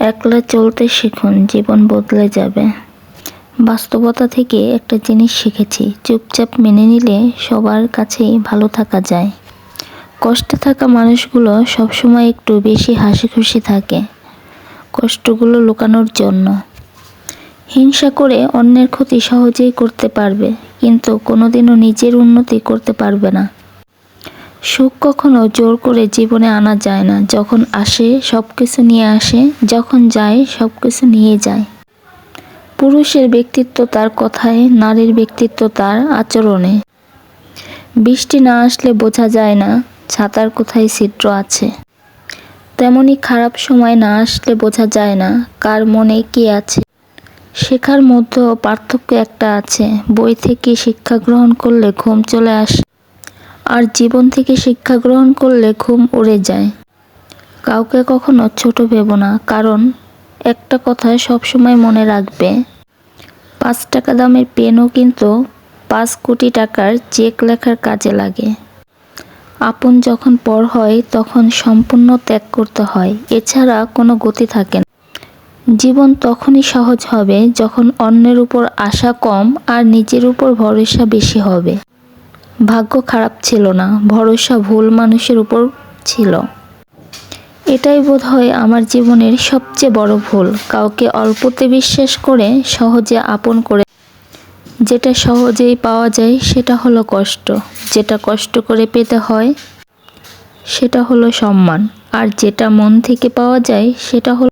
একলা চলতে শিখুন, জীবন বদলে যাবে। বাস্তবতা থেকে একটা জিনিস শিখেছি, চুপচাপ মেনে নিলে সবার কাছেই ভালো থাকা যায়। কষ্টে থাকা মানুষগুলো সবসময় একটু বেশি হাসি খুশি থাকে, কষ্টগুলো লুকানোর জন্য। হিংসা করে অন্যের ক্ষতি সহজেই করতে পারবে, কিন্তু কোনোদিনও নিজের উন্নতি করতে পারবে না। সুখ কখনো জোর করে জীবনে আনা যায় না। যখন আসে সব কিছু নিয়ে আসে, যখন যায় সব কিছু নিয়ে যায়। পুরুষের ব্যক্তিত্ব তার কথায়, নারীর ব্যক্তিত্ব তার আচরণে। বৃষ্টি না আসলে বোঝা যায় না, ছাতার কোথায় ছিদ্র আছে। তেমনি খারাপ সময় না আসলে বোঝা যায় না, কার মনে কি আছে। শেখার মধ্যেও পার্থক্য একটা আছে। বই থেকে শিক্ষা গ্রহণ করলে ঘুম চলে আসে। আর জীবন থেকে শিক্ষা গ্রহণ করলে ঘুম উড়ে যায়। কাউকে কখনো ছোট ভেবো না, কারণ একটা কথা সবসময় মনে রাখবে, পাঁচ টাকা দামের পেনও কিন্তু পাঁচ কোটি টাকার চেক লেখার কাজে লাগে। আপন যখন পর হয়, তখন সম্পূর্ণ ত্যাগ করতে হয়, এছাড়া কোনো গতি থাকে না। জীবন তখনই সহজ হবে যখন অন্যের উপর আশা কম আর নিজের উপর ভরসা বেশি হবে। ভাগ্য খারাপ ছিল না, ভরসা ভুল মানুষের উপর ছিল। এটাই বোধ হয় আমার জীবনের সবচেয়ে বড় ভুল। কাউকে অল্পতে বিশ্বাস করে সহজে আপন করে যেটা সহজেই পাওয়া যায়, সেটা হলো কষ্ট। যেটা কষ্ট করে পেতে হয়, সেটা হলো সম্মান। আর যেটা মন থেকে পাওয়া যায়, সেটা হলো